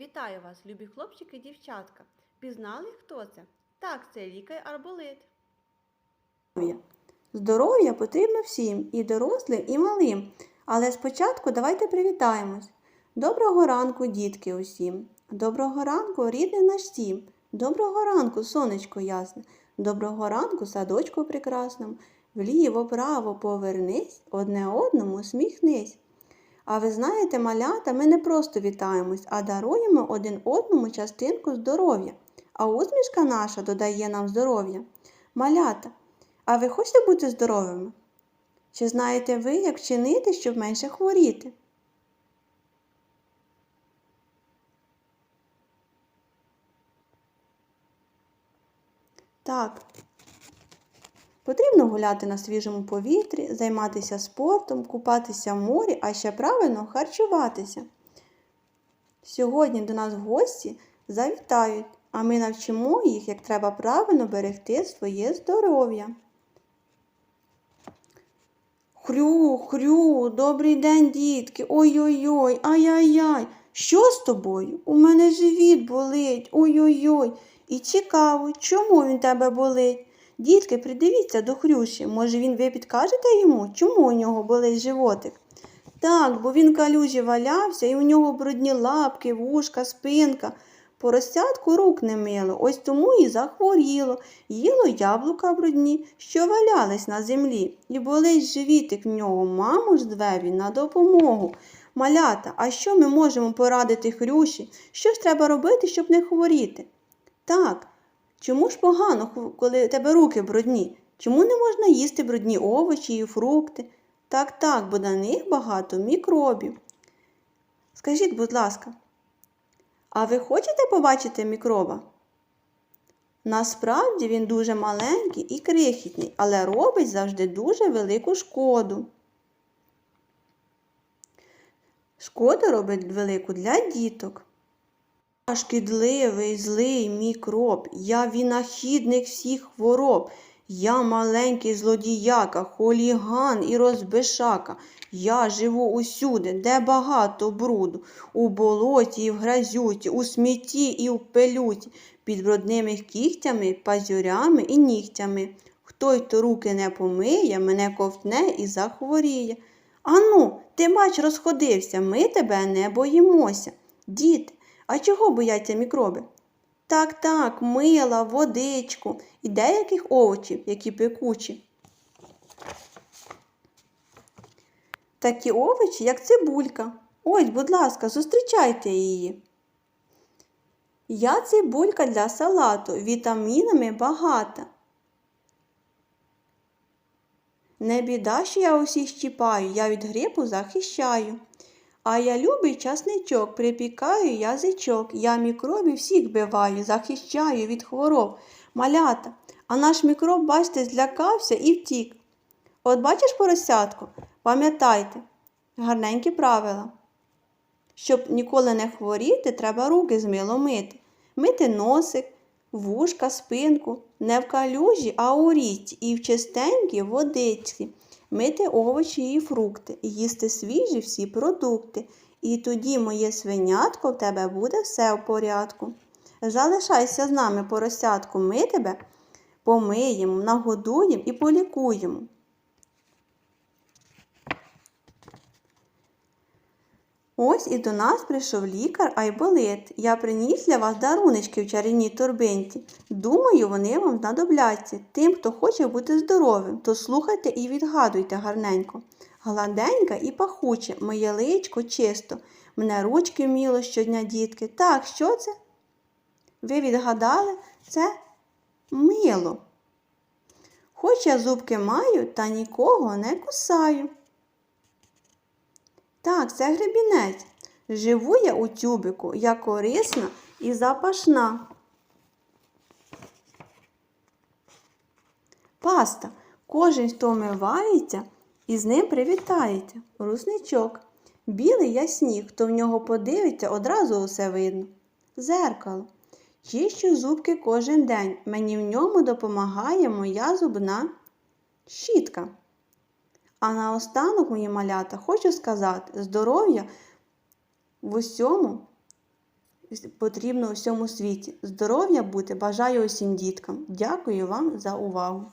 Вітаю вас, любі хлопчики і дівчатка. Пізнали, хто це? Так, це лікар арболит. здоров'я. Потрібно всім, і дорослим, і малим. Але спочатку давайте привітаємось. Доброго ранку, дітки усім. Доброго ранку, рідний наш сім. Доброго ранку, сонечко ясне. Доброго ранку, садочку прекрасному. Вліво, право повернись, одне одному усміхнись. А ви знаєте, малята, ми не просто вітаємось, а даруємо один одному частинку здоров'я. А усмішка наша додає нам здоров'я. Малята, а ви хочете бути здоровими? Чи знаєте ви, як вчинити, щоб менше хворіти? Так. Потрібно гуляти на свіжому повітрі, займатися спортом, купатися в морі, а ще правильно харчуватися. Сьогодні до нас гості завітають, а ми навчимо їх, як треба правильно берегти своє здоров'я. Хрю, хрю, добрий день, дітки. Ой-ой-ой, ай-яй-яй. Що з тобою? У мене живіт болить. Ой-ой-ой. І цікаво, чому він тебе болить? Дітки, придивіться до Хрюші. Може, він ви підкажете йому, чому у нього болить животик? Так, бо він калюжі валявся, і у нього брудні лапки, вушка, спинка. Поросятку рук не мило, ось тому і захворіло, їло яблука брудні, що валялись на землі, і болить живітик в нього, маму ж зве він на допомогу. Малята, а що ми можемо порадити Хрюші? Що ж треба робити, щоб не хворіти? Так, чому ж погано, коли у тебе руки брудні? Чому не можна їсти брудні овочі і фрукти? Так, так, бо на них багато мікробів. Скажіть, будь ласка, а ви хочете побачити мікроба? Насправді він дуже маленький і крихітний, але робить завжди дуже велику шкоду. Шкоду робить велику для діток. Шкідливий, злий мікроб, я вінахідник всіх хвороб. Я маленький злодіяка, холіган і розбишака. Я живу усюди, де багато бруду, у болоті і в грязюці, у смітті і в пилюці, під брудними кігтями, пазюрями і нігтями. Хто й то руки не помиє, мене ковтне і захворіє. Ану, ти бач, розходився, ми тебе не боїмося. Діти, а чого бояться мікроби? Так, так, мила, водичку і деяких овочів, які пекучі. Такі овочі, як цибулька. Ось, будь ласка, зустрічайте її. Я цибулька для салату, вітамінами багата. Не біда, що я усіх щіпаю, я від грипу захищаю. А я любий часничок, припікаю язичок, я мікробів всіх биваю, захищаю від хвороб. Малята, а наш мікроб, бачите, злякався і втік. От бачиш поросятку, пам'ятайте, гарненькі правила. Щоб ніколи не хворіти, треба руки з милом мити. Мити носик, вушка, спинку, не в калюжі, а у річці і в чистенькій водичці. Мити овочі і фрукти, їсти свіжі всі продукти. І тоді моє свинятко в тебе буде все в порядку. Залишайся з нами, поросятку, ми тебе помиємо, нагодуємо і полікуємо. Ось і до нас прийшов лікар Айболит. Я приніс для вас даруночки в чарівній торбинці. Думаю, вони вам знадобляться. Тим, хто хоче бути здоровим, то слухайте і відгадуйте гарненько. Гладенька і пахуче, моє личко чисто. Мене ручки вміло щодня, дітки. Так, що це? Ви відгадали? Це мило. Хоч я зубки маю, та нікого не кусаю. Так, це гребінець. Живу я у тюбику, я корисна і запашна. Паста. Кожен, хто вмивається, і з ним привітається. Русничок. Білий я сніг, хто в нього подивиться, одразу усе видно. Зеркало. Чищу зубки кожен день. Мені в ньому допомагає моя зубна щітка. А наостанок, мої малята, хочу сказати, здоров'я в усьому потрібно у всьому світі. Здоров'я бути бажаю усім діткам. Дякую вам за увагу.